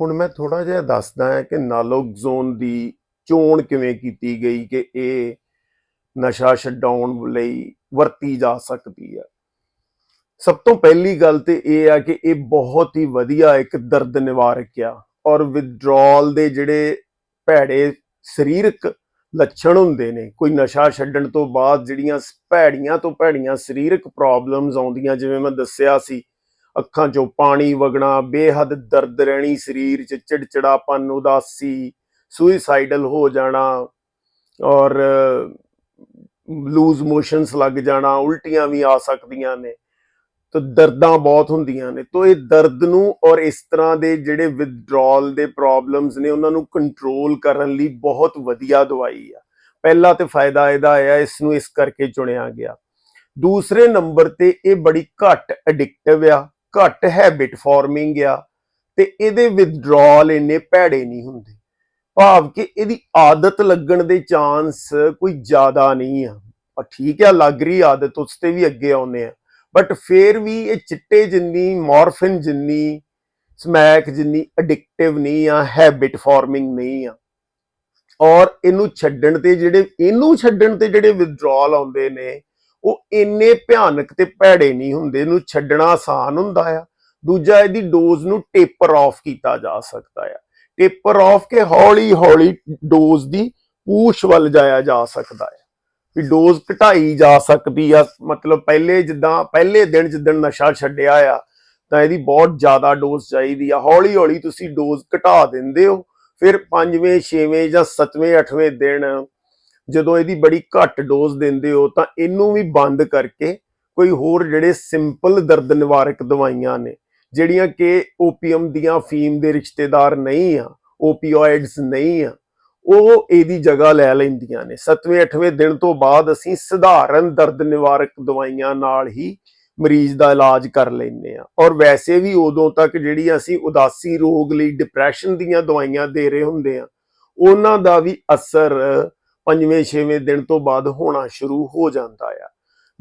ਹੁਣ ਮੈਂ ਥੋੜਾ ਜਿਹਾ ਦੱਸਦਾ ਹਾਂ ਕਿ ਨਾਲੋਕਜ਼ੋਨ ਦੀ ਚੋਣ ਕਿਵੇਂ ਕੀਤੀ ਗਈ ਕਿ ਇਹ ਨਸ਼ਾ ਛਡਾਉਣ ਲਈ ਵਰਤੀ ਜਾ ਸਕਦੀ ਹੈ ਸਭ ਤੋਂ ਪਹਿਲੀ ਗੱਲ ਤੇ ਇਹ ਆ ਕਿ ਇਹ ਬਹੁਤ ਹੀ ਵਧੀਆ ਇੱਕ ਦਰਦ ਨਿਵਾਰਕ ਆ ਔਰ ਵਿਦਡਰਾਲ ਦੇ ਜਿਹੜੇ ਭੈੜੇ ਸਰੀਰਕ ਲੱਛਣ ਹੁੰਦੇ ਨੇ, ਕੋਈ ਨਸ਼ਾ ਛੱਡਣ ਤੋਂ ਬਾਅਦ ਜਿਹੜੀਆਂ ਭੈੜੀਆਂ ਤੋਂ ਭੈੜੀਆਂ ਸਰੀਰਕ ਪ੍ਰੋਬਲਮਸ ਆਉਂਦੀਆਂ, ਜਿਵੇਂ ਮੈਂ ਦੱਸਿਆ ਸੀ ਅੱਖਾਂ 'ਚੋਂ ਪਾਣੀ ਵਗਣਾ, ਬੇਹੱਦ ਦਰਦ ਰਹਿਣੀ, ਸਰੀਰ 'ਚ ਚਿੜਚਿੜਾਪਨ, ਉਦਾਸੀ ਸੁਇਸਾਈਡਲ ਹੋ ਜਾਣਾ ਔਰ ਲੂਜ਼ ਮੋਸ਼ਨਸ ਲੱਗ ਜਾਣਾ, ਉਲਟੀਆਂ ਵੀ ਆ ਸਕਦੀਆਂ ਨੇ। ਤਾਂ ਦਰਦਾਂ ਬਹੁਤ ਹੁੰਦੀਆਂ ਨੇ। ਤਾਂ ਇਹ ਦਰਦ ਨੂੰ ਔਰ ਇਸ ਤਰ੍ਹਾਂ ਦੇ ਜਿਹੜੇ ਵਿਦਡਰਾਲ ਦੇ ਪ੍ਰੋਬਲਮਸ ਨੇ, ਉਹਨਾਂ ਨੂੰ ਕੰਟਰੋਲ ਕਰਨ ਲਈ ਬਹੁਤ ਵਧੀਆ ਦਵਾਈ ਆ। ਪਹਿਲਾ ਤੇ ਫਾਇਦਾ ਇਹਦਾ ਆ ਇਸ ਨੂੰ ਇਸ ਕਰਕੇ ਚੁਣਿਆ ਗਿਆ। ਦੂਸਰੇ ਨੰਬਰ ਤੇ ਇਹ ਬੜੀ ਘੱਟ ਐਡਿਕਟਿਵ ਆ। ਘੱਟ ਹੈਬਿਟ ਫਾਰਮਿੰਗ ਆ, ਤੇ ਇਹਦੇ ਵਿਦਡਰਾਲ ਇੰਨੇ ਭੈੜੇ ਨਹੀਂ ਹੁੰਦੇ। ਭਾਵ ਕਿ ਇਹਦੀ ਆਦਤ ਲੱਗਣ ਦੇ ਚਾਂਸ ਕੋਈ ਜ਼ਿਆਦਾ ਨਹੀਂ ਆ। ਠੀਕ ਆ, ਲੱਗ ਰਹੀ ਆਦਤ, ਉਸ ਤੇ ਵੀ ਅੱਗੇ ਆਉਨੇ ਆ। ਬਟ ਫੇਰ ਵੀ ਇਹ ਚਿੱਟੇ ਜਿੰਨੀ ਮੋਰਫਿਨ ਜਿੰਨੀ ਸਮੈਕ ਜਿੰਨੀ ਐਡਿਕਟਿਵ ਨਹੀਂ ਆ ਹੈਬਿਟ ਫਾਰਮਿੰਗ ਨਹੀਂ ਆ। ਔਰ ਇਹਨੂੰ ਛੱਡਣ ਤੇ ਜਿਹੜੇ, ਇਹਨੂੰ ਛੱਡਣ ਤੇ ਜਿਹੜੇ ਵਿਦਡਰਾਲ ਆਉਂਦੇ ਨੇ ਉਹ ਇੰਨੇ ਭਿਆਨਕ ਤੇ ਭੈੜੇ ਨਹੀਂ ਹੁੰਦੇ, ਇਹਨੂੰ ਛੱਡਣਾ ਆਸਾਨ ਹੁੰਦਾ ਆ। ਦੂਜਾ, ਇਹਦੀ ਡੋਜ਼ ਨੂੰ ਟੇਪਰ ਆਫ ਕੀਤਾ ਜਾ ਸਕਦਾ ਆ। ਟੇਪਰ ਆਫ ਕੇ ਹੌਲੀ ਹੌਲੀ ਡੋਜ਼ ਦੀ ਪੂਛ ਵੱਲ ਜਾਇਆ ਜਾ ਸਕਦਾ ਹੈ ਵੀ ਡੋਜ਼ ਘਟਾਈ ਜਾ ਸਕਦੀ ਆ, ਮਤਲਬ ਪਹਿਲੇ ਜਿੱਦਾਂ, ਪਹਿਲੇ ਦਿਨ ਜਿੱਦਣ ਨਸ਼ਾ ਛੱਡਿਆ ਆ, ਤਾਂ ਇਹਦੀ ਬਹੁਤ ਜ਼ਿਆਦਾ ਡੋਜ਼ ਚਾਹੀਦੀ ਆ। ਹੌਲੀ ਹੌਲੀ ਤੁਸੀਂ ਡੋਜ਼ ਘਟਾ ਦਿੰਦੇ ਹੋ, ਫਿਰ ਪੰਜਵੇਂ, ਛੇਵੇਂ ਜਾਂ ਸੱਤਵੇਂ, ਅੱਠਵੇਂ ਦਿਨ ਜਦੋਂ ਇਹਦੀ ਬੜੀ ਘੱਟ ਡੋਜ਼ ਦਿੰਦੇ ਹੋ ਤਾਂ ਇਹਨੂੰ ਵੀ ਬੰਦ ਕਰਕੇ ਕੋਈ ਹੋਰ ਜਿਹੜੇ ਸਿੰਪਲ ਦਰਦ ਨਿਵਾਰਕ ਦਵਾਈਆਂ ਨੇ, ਜਿਹੜੀਆਂ ਕਿ ਓਪੀਅਮ ਦੀਆਂ ਫੀਮ ਦੇ ਰਿਸ਼ਤੇਦਾਰ ਨਹੀਂ ਆ ਓਪੀਓਇਡਸ ਨਹੀਂ ਆ, ਉਹ ਇਹਦੀ ਜਗ੍ਹਾ ਲੈ ਲੈਂਦੀਆਂ ਨੇ। 7ਵੇਂ 8ਵੇਂ ਦਿਨ ਤੋਂ ਬਾਅਦ ਅਸੀਂ ਸਧਾਰਨ ਦਰਦ ਨਿਵਾਰਕ ਦਵਾਈਆਂ ਨਾਲ ਹੀ ਮਰੀਜ਼ ਦਾ ਇਲਾਜ ਕਰ ਲੈਂਦੇ ਆ ਔਰ ਵੈਸੇ ਵੀ ਉਦੋਂ ਤੱਕ ਜਿਹੜੀ ਅਸੀਂ ਉਦਾਸੀ ਰੋਗ ਲਈ ਡਿਪਰੈਸ਼ਨ ਦੀਆਂ ਦਵਾਈਆਂ ਦੇ ਰਹੇ ਹੁੰਦੇ ਆ ਉਹਨਾਂ ਦਾ ਵੀ ਅਸਰ ਪੰਜਵੇਂ, ਛੇਵੇਂ ਦਿਨ ਤੋਂ ਬਾਅਦ ਹੋਣਾ ਸ਼ੁਰੂ ਹੋ ਜਾਂਦਾ ਆ।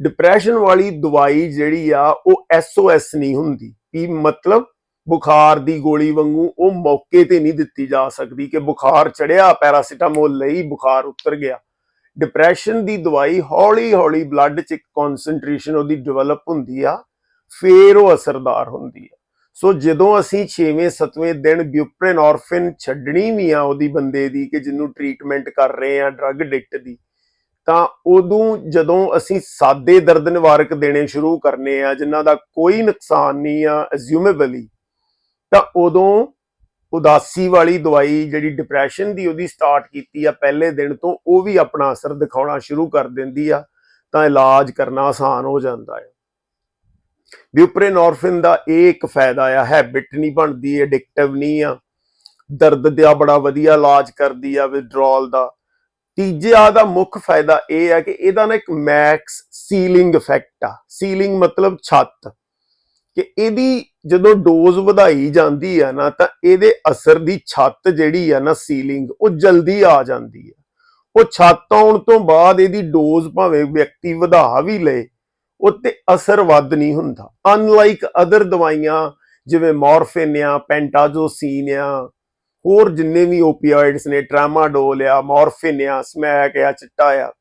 ਡਿਪਰੈਸ਼ਨ ਵਾਲੀ ਦਵਾਈ ਜਿਹੜੀ ਆ, ਉਹ ਐਸਓਐਸ ਨਹੀਂ ਹੁੰਦੀ। ਕੀ ਮਤਲਬ ਬੁਖਾਰ ਦੀ ਗੋਲੀ ਵਾਂਗੂ ਉਹ ਮੌਕੇ ਤੇ ਨਹੀਂ ਦਿੱਤੀ ਜਾ ਸਕਦੀ ਕਿ ਬੁਖਾਰ ਚੜਿਆ, ਪੈਰਾਸੀਟਾਮੋਲ ਲਈ ਬੁਖਾਰ ਉਤਰ ਗਿਆ। ਡਿਪਰੈਸ਼ਨ ਦੀ ਦਵਾਈ ਹੌਲੀ ਹੌਲੀ ਬਲੱਡ 'ਚ ਇੱਕ ਕਨਸੈਂਟ੍ਰੇਸ਼ਨ ਉਹਦੀ ਡਿਵੈਲਪ ਹੁੰਦੀ ਆ, ਫੇਰ ਉਹ ਅਸਰਦਾਰ ਹੁੰਦੀ ਆ। ਸੋ ਜਦੋਂ ਅਸੀਂ 6ਵੇਂ 7ਵੇਂ ਦਿਨ ਬਿਊਪਰੇਨੋਰਫਿਨ ਛੱਡਣੀ ਵੀ ਆ ਉਹਦੀ ਬੰਦੇ ਦੀ ਕਿ ਜਿਹਨੂੰ ਟ੍ਰੀਟਮੈਂਟ ਕਰ ਰਹੇ ਆ ਡਰੱਗ ਐਡਿਕਟ ਦੀ, ਤਾਂ ਉਦੋਂ ਜਦੋਂ ਅਸੀਂ ਸਾਦੇ ਦਰਦ ਨਿਵਾਰਕ ਦੇਣੇ ਸ਼ੁਰੂ ਕਰਨੇ ਆ, ਜਿਨ੍ਹਾਂ ਦਾ ਕੋਈ ਨੁਕਸਾਨ ਨਹੀਂ ਆ ਅਸਿਊਮੇਬਲੀ ਤਾਂ ਉਦੋਂ ਉਦਾਸੀ ਵਾਲੀ ਦਵਾਈ ਜਿਹੜੀ ਡਿਪਰੈਸ਼ਨ ਦੀ ਉਹਦੀ ਸਟਾਰਟ ਕੀਤੀ ਆ ਪਹਿਲੇ ਦਿਨ ਤੋਂ, ਉਹ ਵੀ ਆਪਣਾ ਅਸਰ ਦਿਖਾਉਣਾ ਸ਼ੁਰੂ ਕਰ ਦਿੰਦੀ ਆ, ਤਾਂ ਇਲਾਜ ਕਰਨਾ ਆਸਾਨ ਹੋ ਜਾਂਦਾ ਹੈ ਬਿਊਪਰੇਨੋਰਫਿਨ ਦਾ ਇਹ ਇੱਕ ਫਾਇਦਾ ਆ ਹੈਬਿਟ ਨਹੀਂ ਬਣਦੀ ਐਡਿਕਟਿਵ ਨਹੀਂ ਆ। ਦਰਦ ਦਾ ਬੜਾ ਵਧੀਆ ਇਲਾਜ ਕਰਦੀ ਆ ਵਿਦਡਰਾਲ ਦਾ। ਤੀਜਾ ਦਾ ਮੁੱਖ ਫਾਇਦਾ ਇਹ ਆ ਕਿ ਇਹਦਾ ਨਾ ਇੱਕ ਮੈਕਸ ਸੀਲਿੰਗ ਇਫੈਕਟ ਆ। ਸੀਲਿੰਗ ਮਤਲਬ ਛੱਤ। ਕਿ ਇਹਦੀ ਜਦੋਂ ਡੋਜ਼ ਵਧਾਈ ਜਾਂਦੀ ਆ ਨਾ, ਤਾਂ ਇਹਦੇ ਅਸਰ ਦੀ ਛੱਤ ਜਿਹੜੀ ਆ ਨਾ ਸੀਲਿੰਗ ਉਹ ਜਲਦੀ ਆ ਜਾਂਦੀ ਆ। ਉਹ ਛੱਤ ਆਉਣ ਤੋਂ ਬਾਅਦ ਇਹਦੀ ਡੋਜ਼ ਭਾਵੇਂ ਵਿਅਕਤੀ ਵਧਾ ਵੀ ਲਏ ਉੱਤੇ ਅਸਰ ਵੱਧ ਨਹੀਂ ਹੁੰਦਾ। ਅਨਲਾਈਕ ਅਦਰ ਦਵਾਈਆਂ, ਜਿਵੇਂ ਮੋਰਫਿਨ ਆ, ਪੈਂਟਾਜੋਸੀਨ ਆ, ਹੋਰ ਜਿੰਨੇ ਵੀ ਓਪੀਓਇਡਸ ਨੇ ਟ੍ਰਾਮਾਡੋਲ ਆ, ਮੋਰਫਿਨ ਆ, ਸਮੈਕ ਆ, ਚਿੱਟਾ ਆ,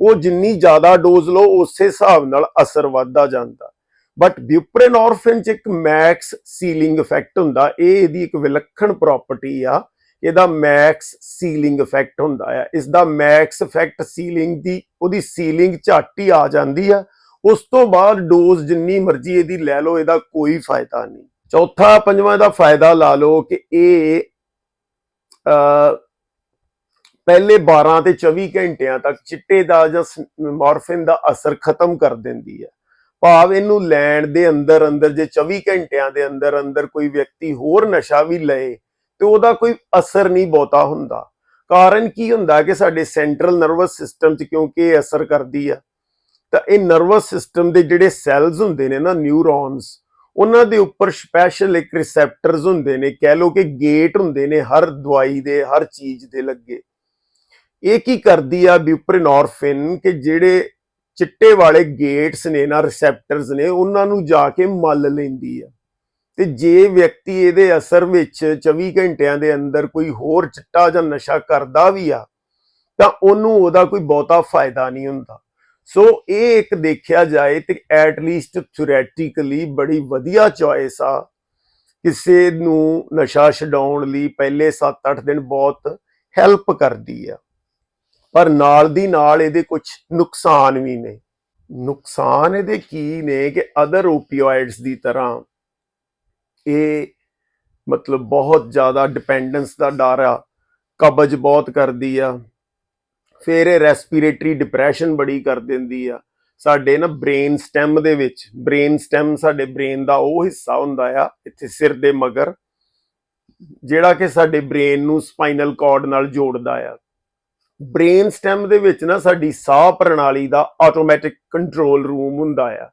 ਉਹ ਜਿੰਨੀ ਜ਼ਿਆਦਾ ਡੋਜ਼ ਲਓ, ਉਸੇ ਹਿਸਾਬ ਨਾਲ ਅਸਰ ਵੱਧਦਾ ਜਾਂਦਾ। ਬਟ ਬਿਊਪਰੇਨੋਰਫਿਨ ਚ ਇੱਕ ਮੈਕਸ ਸੀਲਿੰਗ ਇਫੈਕਟ ਹੁੰਦਾ। ਇਹ ਇਹਦੀ ਇੱਕ ਵਿਲੱਖਣ ਪ੍ਰਾਪਰਟੀ ਆ। ਇਹਦਾ ਮੈਕਸ ਸੀਲਿੰਗ ਇਫੈਕਟ ਹੁੰਦਾ ਆ। ਇਸ ਦਾ ਮੈਕਸ ਇਫੈਕਟ ਸੀਲਿੰਗ ਦੀ, ਉਹਦੀ ਸੀਲਿੰਗ ਝੱਟ ਹੀ ਆ ਜਾਂਦੀ ਆ। ਉਸ ਤੋਂ ਬਾਅਦ ਡੋਜ਼ ਜਿੰਨੀ ਮਰਜ਼ੀ ਇਹਦੀ ਲੈ ਲਓ, ਇਹਦਾ ਕੋਈ ਫਾਇਦਾ ਨਹੀਂ। ਚੌਥਾ, ਪੰਜਵਾਂ ਇਹਦਾ ਫਾਇਦਾ ਲਾ ਲਓ ਕਿ ਇਹ ਅ ਪਹਿਲੇ 12 ਤੇ 24 ਘੰਟਿਆਂ ਤੱਕ ਚਿੱਟੇ ਦਾ ਜਾਂ ਮੋਰਫਿਨ ਦਾ ਅਸਰ ਖਤਮ ਕਰ ਦਿੰਦੀ ਹੈ। ਭਾਵ ਇਹਨੂੰ ਲੈਣ ਦੇ ਅੰਦਰ ਅੰਦਰ ਜੇ 24 ਘੰਟਿਆਂ ਦੇ ਅੰਦਰ ਅੰਦਰ ਕੋਈ ਵਿਅਕਤੀ ਹੋਰ ਨਸ਼ਾ ਵੀ ਲਏ, ਤੇ ਉਹਦਾ ਕੋਈ ਅਸਰ ਨਹੀਂ ਬਹੁਤਾ ਹੁੰਦਾ। ਕਾਰਨ ਕੀ ਹੁੰਦਾ ਕਿ ਸਾਡੇ ਸੈਂਟਰਲ ਨਰਵਸ ਸਿਸਟਮ 'ਚ ਕਿਉਂਕਿ ਇਹ ਅਸਰ ਕਰਦੀ ਆ ਤਾਂ ਇਹ ਨਰਵਸ ਸਿਸਟਮ ਦੇ ਜਿਹੜੇ ਸੈਲਸ ਹੁੰਦੇ ਨੇ ਨਾ ਨਿਊਰੋਨਸ ਉਹਨਾਂ ਦੇ ਉੱਪਰ ਸਪੈਸ਼ਲ ਇੱਕ ਰਿਸੈਪਟਰਸ ਹੁੰਦੇ ਨੇ, ਕਹਿ ਲਓ ਕਿ ਗੇਟ ਹੁੰਦੇ ਨੇ ਹਰ ਦਵਾਈ ਦੇ, ਹਰ ਚੀਜ਼ ਦੇ ਲੱਗੇ। ਇਹ ਕੀ ਕਰਦੀ ਆ ਬਿਊਪਰੇਨੋਰਫਿਨ ਕਿ ਜਿਹੜੇ ਚਿੱਟੇ ਵਾਲੇ ਗੇਟਸ ਨੇ ਨਾ ਰਿਸੈਪਟਰਸ ਨੇ, ਉਹਨਾਂ ਨੂੰ ਜਾ ਕੇ ਮੱਲ ਲੈਂਦੀ ਆ। ਤੇ ਜੇ ਵਿਅਕਤੀ ਇਹਦੇ ਅਸਰ ਵਿੱਚ 24 ਘੰਟਿਆਂ ਦੇ ਅੰਦਰ ਕੋਈ ਹੋਰ ਚਿੱਟਾ ਜਾਂ ਨਸ਼ਾ ਕਰਦਾ ਵੀ ਆ, ਤਾਂ ਉਹਨੂੰ ਉਹਦਾ ਕੋਈ ਬਹੁਤਾ ਫਾਇਦਾ ਨਹੀਂ ਹੁੰਦਾ। ਸੋ ਇਹ ਇੱਕ ਦੇਖਿਆ ਜਾਏ ਤੇ ਐਟ ਲੀਸਟ ਥਿਓਰੈਟਿਕਲੀ ਬੜੀ ਵਧੀਆ ਚੋਇਸ ਆ। ਕਿਸੇ ਨੂੰ ਨਸ਼ਾ ਛਡਾਉਣ ਲਈ ਪਹਿਲੇ 7-8 ਦਿਨ ਬਹੁਤ ਹੈਲਪ ਕਰਦੀ ਆ। ਪਰ ਨਾਲ ਦੀ ਨਾਲ ਇਹਦੇ ਕੁਝ ਨੁਕਸਾਨ ਵੀ ਨੇ। ਨੁਕਸਾਨ ਇਹਦੇ ਕੀ ਨੇ ਕਿ ਅਦਰ ਓਪੀਓਇਡਸ ਦੀ ਤਰ੍ਹਾਂ ਇਹ ਮਤਲਬ ਬਹੁਤ ਜ਼ਿਆਦਾ ਡਿਪੈਂਡੈਂਸ ਦਾ ਡਰ ਆ। ਕਬਜ਼ ਬਹੁਤ ਕਰਦੀ ਆ। ਫਿਰ ਇਹ ਰੈਸਪੀਰੇਟਰੀ ਡਿਪਰੈਸ਼ਨ ਬੜੀ ਕਰ ਦਿੰਦੀ ਆ। ਸਾਡੇ ਨਾ ਬ੍ਰੇਨ ਸਟੈਮ ਦੇ ਵਿੱਚ ਬ੍ਰੇਨ ਸਟੈਮ ਸਾਡੇ ਬ੍ਰੇਨ ਦਾ ਉਹ ਹਿੱਸਾ ਹੁੰਦਾ ਆ, ਇੱਥੇ ਸਿਰ ਦੇ ਮਗਰ, ਜਿਹੜਾ ਕਿ ਸਾਡੇ ਬ੍ਰੇਨ ਨੂੰ ਸਪਾਈਨਲ ਕਾਰਡ ਨਾਲ ਜੋੜਦਾ ਆ। ਬ੍ਰੇਨ ਸਟੈਮ ਦੇ ਵਿੱਚ ਨਾ ਸਾਡੀ ਸਾਹ ਪ੍ਰਣਾਲੀ ਦਾ ਆਟੋਮੈਟਿਕ ਕੰਟਰੋਲ ਰੂਮ ਹੁੰਦਾ ਆ।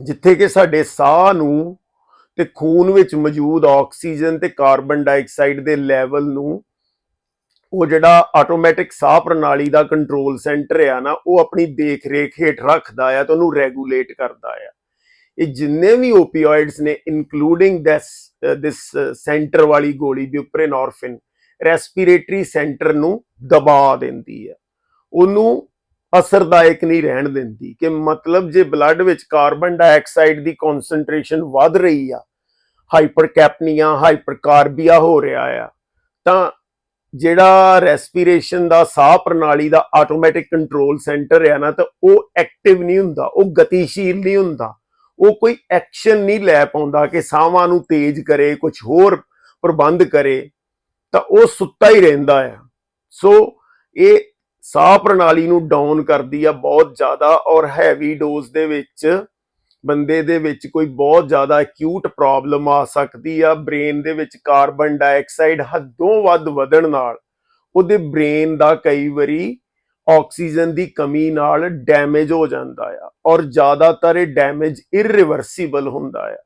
ਜਿੱਥੇ ਕਿ ਸਾਡੇ ਸਾਹ ਨੂੰ ਤੇ ਖੂਨ ਵਿੱਚ ਮੌਜੂਦ ਆਕਸੀਜਨ ਤੇ ਕਾਰਬਨ ਡਾਈਆਕਸਾਈਡ ਦੇ ਲੈਵਲ ਨੂੰ ਉਹ ਜਿਹੜਾ ਆਟੋਮੈਟਿਕ ਸਾਹ ਪ੍ਰਣਾਲੀ ਦਾ ਕੰਟਰੋਲ ਸੈਂਟਰ ਆ ਨਾ, ਉਹ ਆਪਣੀ ਦੇਖ ਰੇਖ ਹੇਠ ਰੱਖਦਾ ਆ ਤੇ ਉਹਨੂੰ ਰੈਗੂਲੇਟ ਕਰਦਾ ਆ। ਇਹ ਜਿੰਨੇ ਵੀ ਓਪੀਓਇਡਸ ਨੇ ਇਨਕਲੂਡਿੰਗ ਦਿਸ ਦਿਸ ਸੈਂਟਰ ਵਾਲੀ ਗੋਲੀ ਬਿਊਪਰੇਨੋਰਫਿਨ ਰੈਸਪੀਰੇਟਰੀ ਸੈਂਟਰ ਨੂੰ ਦਬਾ ਦਿੰਦੀ ਆ। ਉਹਨੂੰ ਅਸਰਦਾਇਕ ਨਹੀਂ ਰਹਿਣ ਦਿੰਦੀ ਕਿ ਮਤਲਬ ਜੇ ਬਲੱਡ ਵਿੱਚ ਕਾਰਬਨ ਡਾਈਆਕਸਾਈਡ ਦੀ ਕਨਸੈਂਟ੍ਰੇਸ਼ਨ ਵੱਧ ਰਹੀ ਆ ਹਾਈਪਰਕੈਪਨੀਆ ਹਾਈਪਰਕਾਰਬੀਆ ਹੋ ਰਿਹਾ ਆ, ਤਾਂ ਜਿਹੜਾ ਰੈਸਪੀਰੇਸ਼ਨ ਦਾ ਸਾਹ ਪ੍ਰਣਾਲੀ ਦਾ ਆਟੋਮੈਟਿਕ ਕੰਟਰੋਲ ਸੈਂਟਰ ਹੈ ਨਾ, ਤਾਂ ਉਹ ਐਕਟਿਵ ਨਹੀਂ ਹੁੰਦਾ, ਉਹ ਗਤੀਸ਼ੀਲ ਨਹੀਂ ਹੁੰਦਾ। ਉਹ ਕੋਈ ਐਕਸ਼ਨ ਨਹੀਂ ਲੈ ਪਾਉਂਦਾ ਕਿ ਸਾਹਾਂ ਨੂੰ ਤੇਜ਼ ਕਰੇ, ਕੁਝ ਹੋਰ ਪ੍ਰਬੰਧ ਕਰੇ, ਤਾਂ ਉਹ ਸੁੱਤਾ ਹੀ ਰਹਿੰਦਾ ਆ। ਸੋ ਇਹ ਸਾਹ ਪ੍ਰਣਾਲੀ ਨੂੰ ਡਾਊਨ ਕਰਦੀ ਆ ਬਹੁਤ ਜ਼ਿਆਦਾ ਔਰ ਹੈਵੀ ਡੋਜ਼ ਦੇ ਵਿੱਚ ਬੰਦੇ ਦੇ ਵਿੱਚ ਕੋਈ ਬਹੁਤ ਜ਼ਿਆਦਾ ਅਕਿਊਟ ਪ੍ਰੋਬਲਮ ਆ ਸਕਦੀ ਆ ਬ੍ਰੇਨ ਦੇ ਵਿੱਚ ਕਾਰਬਨ ਡਾਈਆਕਸਾਈਡ ਹੱਦੋਂ ਵੱਧ ਵਧਣ ਨਾਲ, ਉਹਦੇ ਬ੍ਰੇਨ ਦਾ ਕਈ ਵਾਰੀ ਆਕਸੀਜਨ ਦੀ ਕਮੀ ਨਾਲ ਡੈਮੇਜ ਹੋ ਜਾਂਦਾ ਆ ਔਰ ਜ਼ਿਆਦਾਤਰ ਇਹ ਡੈਮੇਜ ਇਰਰੀਵਰਸੀਬਲ ਹੁੰਦਾ ਆ।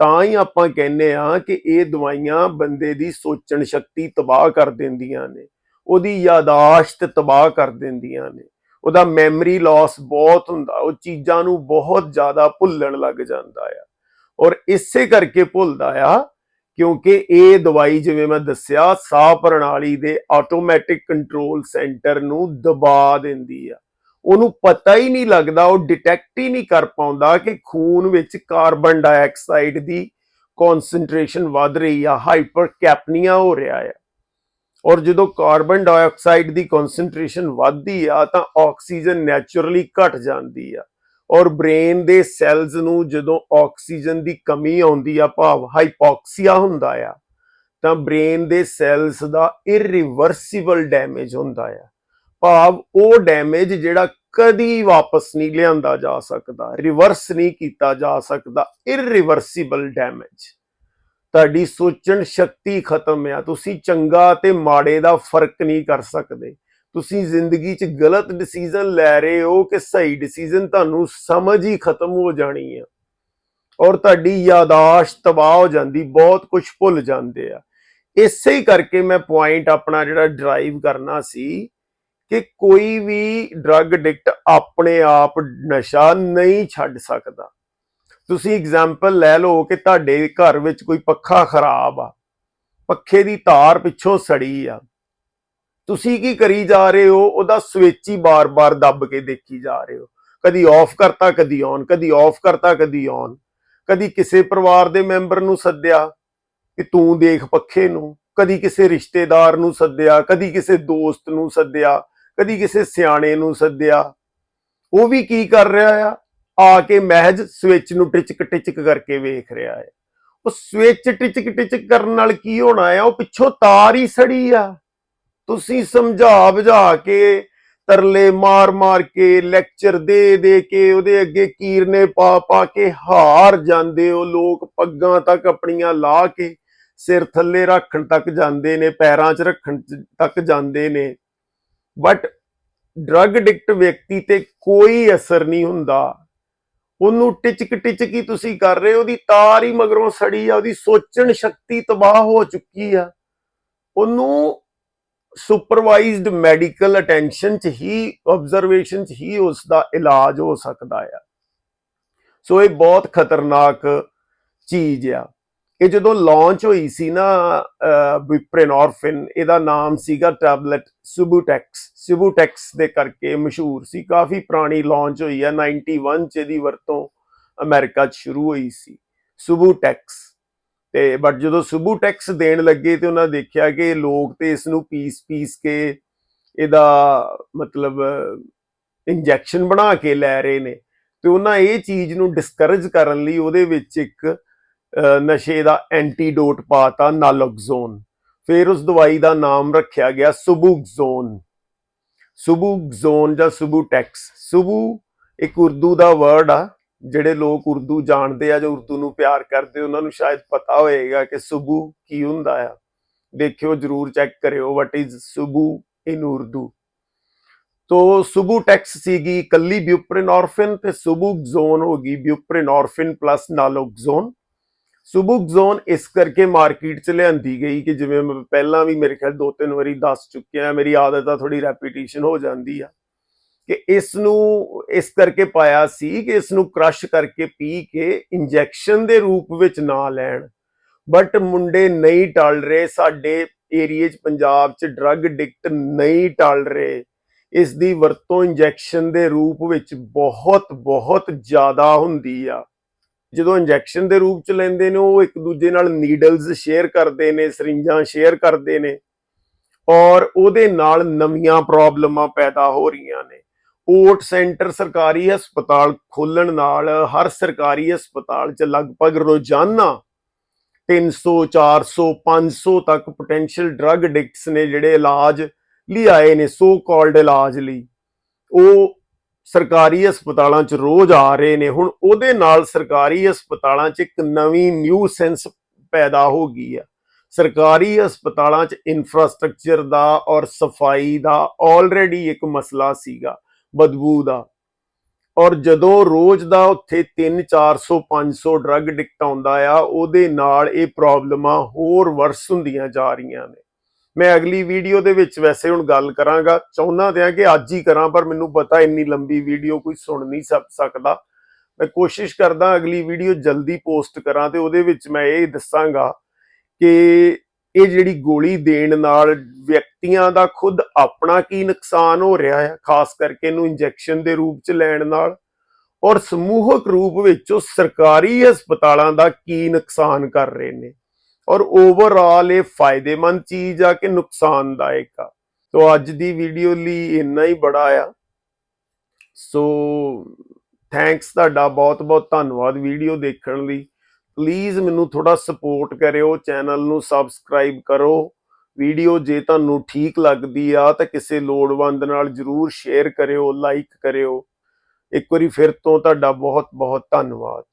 ਤਾਂ ਹੀ ਆਪਾਂ ਕਹਿੰਨੇ ਆ ਕਿ ਇਹ ਦਵਾਈਆਂ ਬੰਦੇ ਦੀ ਸੋਚਣ ਸ਼ਕਤੀ ਤਬਾਹ ਕਰ ਦਿੰਦੀਆਂ ਨੇ, ਉਹਦੀ ਯਾਦਾਸ਼ਤ ਤਬਾਹ ਕਰ ਦਿੰਦੀਆਂ ਨੇ। ਉਹਦਾ ਮੈਮਰੀ ਲਾਸ ਬਹੁਤ ਹੁੰਦਾ, ਉਹ ਚੀਜ਼ਾਂ ਨੂੰ ਬਹੁਤ ਜ਼ਿਆਦਾ ਭੁੱਲਣ ਲੱਗ ਜਾਂਦਾ ਆ। ਔਰ ਇਸੇ ਕਰਕੇ ਭੁੱਲਦਾ ਆ, ਕਿਉਂਕਿ ਇਹ ਦਵਾਈ ਜਿਵੇਂ ਮੈਂ ਦੱਸਿਆ, ਸਾਹ ਪ੍ਰਣਾਲੀ ਦੇ ਆਟੋਮੈਟਿਕ ਕੰਟਰੋਲ ਸੈਂਟਰ ਨੂੰ ਦਬਾ ਦਿੰਦੀ ਆ। ਉਹਨੂੰ ਪਤਾ ਹੀ ਨਹੀਂ ਲੱਗਦਾ, ਉਹ ਡਿਟੈਕਟ ਹੀ ਨਹੀਂ ਕਰ ਪਾਉਂਦਾ ਕਿ ਖੂਨ ਵਿੱਚ ਕਾਰਬਨ ਡਾਈਆਕਸਾਈਡ ਦੀ ਕਨਸੈਂਟ੍ਰੇਸ਼ਨ ਵੱਧ ਰਹੀ ਆ ਹਾਈਪਰ ਕੈਪਨੀਆ ਹੋ ਰਿਹਾ ਆ। ਔਰ ਜਦੋਂ ਕਾਰਬਨ ਡਾਈਆਕਸਾਈਡ ਦੀ ਕਨਸੈਂਟ੍ਰੇਸ਼ਨ ਵੱਧਦੀ ਆ, ਤਾਂ ਆਕਸੀਜਨ ਨੇਚਰਲੀ ਘਟ ਜਾਂਦੀ ਆ। ਔਰ ਬ੍ਰੇਨ ਦੇ ਸੈਲਸ ਨੂੰ ਜਦੋਂ ਆਕਸੀਜਨ ਦੀ ਕਮੀ ਆਉਂਦੀ ਆ, ਭਾਵ ਹਾਈਪੋਕਸੀਆ ਹੁੰਦਾ ਆ, ਤਾਂ ਬ੍ਰੇਨ ਦੇ ਸੈਲਸ ਦਾ ਇਰਰੀਵਰਸੀਬਲ ਡੈਮੇਜ ਹੁੰਦਾ ਆ। ਭਾਵ ਉਹ ਡੈਮੇਜ ਜਿਹੜਾ ਕਦੀ ਵਾਪਸ ਨਹੀਂ ਲਿਆਂਦਾ ਜਾ ਸਕਦਾ ਰਿਵਰਸ ਨਹੀਂ ਕੀਤਾ ਜਾ ਸਕਦਾ ਇਰਰੀਵਰਸੀਬਲ ਡੈਮੇਜ ਤੁਹਾਡੀ ਸੋਚਣ ਸ਼ਕਤੀ ਖਤਮ ਆ। ਤੁਸੀਂ ਚੰਗਾ ਤੇ ਮਾੜੇ ਦਾ ਫ਼ਰਕ ਨਹੀਂ ਕਰ ਸਕਦੇ। ਤੁਸੀਂ ਜ਼ਿੰਦਗੀ 'ਚ ਗਲਤ ਡਿਸੀਜਨ ਲੈ ਰਹੇ ਹੋ ਕਿ ਸਹੀ ਡਿਸੀਜਨ ਤੁਹਾਨੂੰ ਸਮਝ ਹੀ ਖਤਮ ਹੋ ਜਾਣੀ ਆ। ਔਰ ਤੁਹਾਡੀ ਯਾਦਾਸ਼ਤ ਤਬਾਹ ਹੋ ਜਾਂਦੀ, ਬਹੁਤ ਕੁਝ ਭੁੱਲ ਜਾਂਦੇ ਆ। ਇਸੇ ਹੀ ਕਰਕੇ ਮੈਂ ਪੁਆਇੰਟ ਆਪਣਾ ਜਿਹੜਾ ਡਰਾਈਵ ਕਰਨਾ ਸੀ ਕਿ ਕੋਈ ਵੀ ਡਰੱਗ ਐਡਿਕਟ ਆਪਣੇ ਆਪ ਨਸ਼ਾ ਨਹੀਂ ਛੱਡ ਸਕਦਾ। ਤੁਸੀਂ ਐਗਜ਼ਾਮਪਲ ਲੈ ਲਓ ਕਿ ਤੁਹਾਡੇ ਘਰ ਵਿੱਚ ਕੋਈ ਪੱਖਾ ਖਰਾਬ ਆ, ਪੱਖੇ ਦੀ ਤਾਰ ਪਿੱਛੋਂ ਸੜੀ ਆ। ਤੁਸੀਂ ਕੀ ਕਰੀ ਜਾ ਰਹੇ ਹੋ? ਉਹਦਾ ਸਵਿਚ ਹੀ ਬਾਰ-ਬਾਰ ਦੱਬ ਕੇ ਦੇਖੀ ਜਾ ਰਹੇ ਹੋ। ਕਦੀ ਆਫ ਕਰਤਾ, ਕਦੀ ਔਨ ਕਦੀ ਆਫ ਕਰਤਾ, ਕਦੀ ਔਨ ਕਦੀ ਕਿਸੇ ਪਰਿਵਾਰ ਦੇ ਮੈਂਬਰ ਨੂੰ ਸੱਦਿਆ ਕਿ ਤੂੰ ਦੇਖ ਪੱਖੇ ਨੂੰ। ਕਦੀ ਕਿਸੇ ਰਿਸ਼ਤੇਦਾਰ ਨੂੰ ਸੱਦਿਆ, ਕਦੀ ਕਿਸੇ ਦੋਸਤ ਨੂੰ ਸੱਦਿਆ, ਕਦੀ ਕਿਸੇ ਸਿਆਣੇ ਨੂੰ ਸੱਦਿਆ। ਉਹ ਵੀ ਕੀ ਕਰ ਰਿਹਾ ਆ? ਆ ਕੇ ਮਹਿਜ ਸਵਿਚ ਨੂੰ ਟਿਚਕ ਟਿਚਕ ਕਰਕੇ ਵੇਖ ਰਿਹਾ ਹੈ। ਉਹ ਸਵਿਚ ਟਿਚਕ ਟਿਚਕ ਕਰਨ ਨਾਲ ਕੀ ਹੋਣਾ ਆ ਉਹ ਪਿੱਛੋਂ ਤਾਰ ਹੀ ਸੜੀ ਆ। ਤੁਸੀਂ ਸਮਝਾ ਬੁਝਾ ਕੇ ਤਰਲੇ ਮਾਰ ਮਾਰ ਕੇ ਲੈਕਚਰ ਦੇ ਦੇ ਕੇ ਉਹਦੇ ਅੱਗੇ ਕੀਰਨੇ ਪਾ ਪਾ ਕੇ ਹਾਰ ਜਾਂਦੇ ਹੋ। ਲੋਕ ਪੱਗਾਂ ਤੱਕ ਆਪਣੀਆਂ ਲਾ ਕੇ ਸਿਰ ਥੱਲੇ ਰੱਖਣ ਤੱਕ ਜਾਂਦੇ ਨੇ, ਪੈਰਾਂ 'ਚ ਰੱਖਣ ਤੱਕ ਜਾਂਦੇ ਨੇ। ਬਟ ਡਰੱਗ ਐਡਿਕਟ ਵਿਅਕਤੀ ਤੇ ਕੋਈ ਅਸਰ ਨਹੀਂ ਹੁੰਦਾ। ਉਹਨੂੰ ਟਿਚਕ ਟਿਚਕ ਹੀ ਤੁਸੀਂ ਕਰ ਰਹੇ ਹੋ, ਉਹਦੀ ਤਾਰ ਹੀ ਮਗਰੋਂ ਸੜੀ ਆ, ਉਹਦੀ ਸੋਚਣ ਸ਼ਕਤੀ ਤਬਾਹ ਹੋ ਚੁੱਕੀ ਆ। ਉਹਨੂੰ ਸੁਪਰਵਾਈਜ਼ਡ ਮੈਡੀਕਲ ਅਟੈਂਸ਼ਨ ਚ ਹੀ ਆਬਜ਼ਰਵੇਸ਼ਨ ਚ ਹੀ ਉਸ ਦਾ ਇਲਾਜ ਹੋ ਸਕਦਾ ਆ। ਸੋ ਇਹ ਬਹੁਤ ਖਤਰਨਾਕ ਚੀਜ਼ ਆ। ਇਹ ਜਦੋਂ ਲਾਂਚ ਹੋਈ ਸੀ ਨਾ ਵਿਪਰੇਨੋਰਫਿਨ ਇਹਦਾ ਨਾਮ ਸੀਗਾ ਟੈਬਲੇਟ ਸੁਬੂਟੈਕਸ ਸੁਬੂਟੈਕਸ ਦੇ ਕਰਕੇ ਮਸ਼ਹੂਰ ਸੀ। ਕਾਫੀ ਪੁਰਾਣੀ ਲਾਂਚ ਹੋਈ ਆ 91 ਚ ਇਹਦੀ ਵਰਤੋਂ ਅਮਰੀਕਾ 'ਚ ਸ਼ੁਰੂ ਹੋਈ ਸੀ। ਸੁਬੂਟੈਕਸ ਤੇ ਬਟ ਜਦੋਂ ਸੁਬੂਟੈਕਸ ਦੇਣ ਲੱਗੇ ਤੇ ਉਹਨਾਂ ਦੇਖਿਆ ਕਿ ਲੋਕ ਤੇ ਇਸ ਨੂੰ ਪੀਸ ਪੀਸ ਕੇ ਇਹਦਾ ਮਤਲਬ ਇੰਜੈਕਸ਼ਨ ਬਣਾ ਕੇ ਲੈ ਰਹੇ ਨੇ। ਤੇ ਉਹਨਾਂ ਇਹ ਚੀਜ਼ ਨੂੰ ਡਿਸਕਰੇਜ ਕਰਨ ਲਈ ਉਹਦੇ ਵਿੱਚ ਇੱਕ ਨਸ਼ੇ ਦਾ ਐਂਟੀਡੋਟ ਪਾਤਾ ਨਾਲੋਕਜ਼ੋਨ ਫਿਰ ਉਸ ਦਵਾਈ ਦਾ ਨਾਮ ਰੱਖਿਆ ਗਿਆ ਸੁਬੂਗਜ਼ੋਨ ਸੁਬੂਗਜ਼ੋਨ ਜਾਂ ਸੁਬੂਟੈਕਸ ਸੁਬੂ ਇੱਕ ਉਰਦੂ ਦਾ ਵਰਡ ਆ, ਜਿਹੜੇ ਲੋਕ ਉਰਦੂ ਜਾਣਦੇ ਆ ਜਾਂ ਉਰਦੂ ਨੂੰ ਪਿਆਰ ਕਰਦੇ, ਉਹਨਾਂ ਨੂੰ ਸ਼ਾਇਦ ਪਤਾ ਹੋਏਗਾ ਕਿ ਸੁਬੂ ਕੀ ਹੁੰਦਾ ਆ। ਦੇਖਿਓ, ਜਰੂਰ ਚੈੱਕ ਕਰਿਓ ਵਟ ਇਜ਼ ਸੁਬੂ ਇਨ ਉਰਦੂ। ਤੋ ਸੁਬੂਟੈਕਸ ਸੀਗੀ ਕੱਲੀ ਬਿਊਪ੍ਰਿਨੋਰਫਿਨ ਤੇ ਸੁਬੂਗਜ਼ੋਨ ਹੋ ਗਈ ਬਿਊਪ੍ਰਿਨੋਰਫਿਨ ਪਲੱਸ ਨਾਲੋਕਜ਼ੋਨ ਸੁਬੁਕ ਜ਼ੋਨ ਇਸ ਕਰਕੇ ਮਾਰਕੀਟ 'ਚ ਲਿਆਂਦੀ ਗਈ ਕਿ ਜਿਵੇਂ ਮੈਂ, ਪਹਿਲਾਂ ਵੀ ਮੇਰੇ ਖਿਆਲ ਦੋ ਤਿੰਨ ਵਾਰੀ ਦੱਸ ਚੁੱਕਿਆ, ਮੇਰੀ ਆਦਤ ਆ ਥੋੜੀ ਰੈਪੀਟੀਸ਼ਨ ਹੋ ਜਾਂਦੀ ਆ। ਕਿ ਇਸ ਨੂੰ, ਇਸ ਕਰਕੇ ਪਾਇਆ ਸੀ ਕਿ ਇਸ ਨੂੰ ਕ੍ਰਸ਼ ਕਰਕੇ ਪੀ ਕੇ ਇੰਜੈਕਸ਼ਨ ਦੇ ਰੂਪ ਵਿੱਚ ਨਾ ਲੈਣ। ਬਟ ਮੁੰਡੇ ਨਹੀਂ ਟਲ ਰਹੇ, ਸਾਡੇ ਏਰੀਏ 'ਚ ਪੰਜਾਬ 'ਚ ਡਰੱਗ ਐਡਿਕਟ ਨਹੀਂ ਟਲ ਰਹੇ। ਇਸ ਦੀ ਵਰਤੋਂ ਇੰਜੈਕਸ਼ਨ ਦੇ ਰੂਪ ਵਿੱਚ ਬਹੁਤ ਬਹੁਤ ਜ਼ਿਆਦਾ ਹੁੰਦੀ ਆ। ਜਦੋਂ ਇੰਜੈਕਸ਼ਨ ਦੇ ਰੂਪ ਚ ਲੈਂਦੇ ਨੇ, ਉਹ ਇੱਕ ਦੂਜੇ ਨਾਲ ਨੀਡਲਸ ਸ਼ੇਅਰ ਕਰਦੇ ਨੇ ਸਰਿੰਜਾਂ ਸ਼ੇਅਰ ਕਰਦੇ ਨੇ ਔਰ ਉਹਦੇ ਨਾਲ ਨਵੀਆਂ ਪ੍ਰੋਬਲਮਾਂ ਪੈਦਾ ਹੋ ਰਹੀਆਂ ਨੇ। ਓਟ ਸੈਂਟਰ ਸਰਕਾਰੀ ਹਸਪਤਾਲ ਖੋਲਣ ਨਾਲ ਹਰ ਸਰਕਾਰੀ ਹਸਪਤਾਲ 'ਚ ਲਗਭਗ ਰੋਜ਼ਾਨਾ 300 400 500 ਤੱਕ ਪੋਟੈਂਸ਼ੀਅਲ ਡਰੱਗ ਐਡਿਕਟਸ ਨੇ ਜਿਹੜੇ ਇਲਾਜ ਲਈ ਆਏ ਨੇ ਸੋ ਕਾਲਡ ਇਲਾਜ ਲਈ। ਉਹ ਸਰਕਾਰੀ ਹਸਪਤਾਲਾਂ 'ਚ ਰੋਜ਼ ਆ ਰਹੇ ਨੇ। ਹੁਣ ਉਹਦੇ ਨਾਲ ਸਰਕਾਰੀ ਹਸਪਤਾਲਾਂ 'ਚ ਇੱਕ ਨਵੀਂ ਨਿਊ ਸੈਂਸ ਪੈਦਾ ਹੋ ਗਈ ਆ। ਸਰਕਾਰੀ ਹਸਪਤਾਲਾਂ 'ਚ ਇਨਫਰਾਸਟ੍ਰਕਚਰ ਦਾ ਔਰ ਸਫ਼ਾਈ ਦਾ ਆਲਰੇਡੀ ਇੱਕ ਮਸਲਾ ਸੀਗਾ, ਬਦਬੂ ਦਾ। ਔਰ ਜਦੋਂ ਰੋਜ਼ ਦਾ ਉੱਥੇ 3 400 500 ਡਰੱਗ ਡਿਕਟ ਆਉਂਦਾ ਆ, ਉਹਦੇ ਨਾਲ ਇਹ ਪ੍ਰੋਬਲਮਾਂ ਹੋਰ ਵਰਸ ਹੁੰਦੀਆਂ ਜਾ ਰਹੀਆਂ ਨੇ। ਮੈਂ ਅਗਲੀ ਵੀਡੀਓ ਦੇ ਵਿੱਚ ਵੈਸੇ ਹੁਣ ਗੱਲ ਕਰਾਂਗਾ। ਚਾਹੁੰਦਾ ਤੇ ਆ ਕਿ ਅੱਜ ਹੀ ਕਰਾਂ, ਪਰ ਮੈਨੂੰ ਪਤਾ ਇੰਨੀ ਲੰਬੀ ਵੀਡੀਓ ਕੋਈ ਸੁਣ ਨਹੀਂ ਸਕਦਾ। ਮੈਂ ਕੋਸ਼ਿਸ਼ ਕਰਦਾ ਅਗਲੀ ਵੀਡੀਓ ਜਲਦੀ ਪੋਸਟ ਕਰਾਂ ਤੇ ਉਹਦੇ ਵਿੱਚ ਮੈਂ ਇਹ ਦੱਸਾਂਗਾ ਕਿ ਇਹ ਜਿਹੜੀ ਗੋਲੀ ਦੇਣ ਨਾਲ ਵਿਅਕਤੀਆਂ ਦਾ ਖੁਦ ਆਪਣਾ ਕੀ ਨੁਕਸਾਨ ਹੋ ਰਿਹਾ ਹੈ, ਖਾਸ ਕਰਕੇ ਇਹਨੂੰ ਇੰਜੈਕਸ਼ਨ ਦੇ ਰੂਪ ਚ ਲੈਣ ਨਾਲ ਔਰ ਸਮੂਹਕ ਰੂਪ ਵਿੱਚ ਉਹ ਸਰਕਾਰੀ ਹਸਪਤਾਲਾਂ ਦਾ ਕੀ ਨੁਕਸਾਨ ਕਰ ਰਹੇ ਨੇ। ਔਰ ਓਵਰਆਲ ਇਹ ਫਾਇਦੇਮੰਦ ਚੀਜ਼ ਆ ਕਿ ਨੁਕਸਾਨਦਾਇਕ ਆ। ਸੋ ਅੱਜ ਦੀ ਵੀਡੀਓ ਲਈ ਇੰਨਾ ਹੀ ਬੜਾ ਆ। ਸੋ ਥੈਂਕਸ ਤੁਹਾਡਾ ਬਹੁਤ ਬਹੁਤ ਧੰਨਵਾਦ ਵੀਡੀਓ ਦੇਖਣ ਲਈ। ਪਲੀਜ਼ ਮੈਨੂੰ ਥੋੜਾ ਸਪੋਰਟ ਕਰਿਓ ਚੈਨਲ ਨੂੰ ਸਬਸਕ੍ਰਾਈਬ ਕਰੋ। ਵੀਡੀਓ ਜੇ ਤੁਹਾਨੂੰ ਠੀਕ ਲੱਗਦੀ ਆ ਤਾਂ ਕਿਸੇ ਲੋੜਵੰਦ ਨਾਲ ਜਰੂਰ ਸ਼ੇਅਰ ਕਰਿਓ ਲਾਈਕ ਕਰਿਓ। ਇੱਕ ਵਾਰੀ ਫਿਰ ਤੋਂ ਤੁਹਾਡਾ ਬਹੁਤ ਬਹੁਤ ਧੰਨਵਾਦ।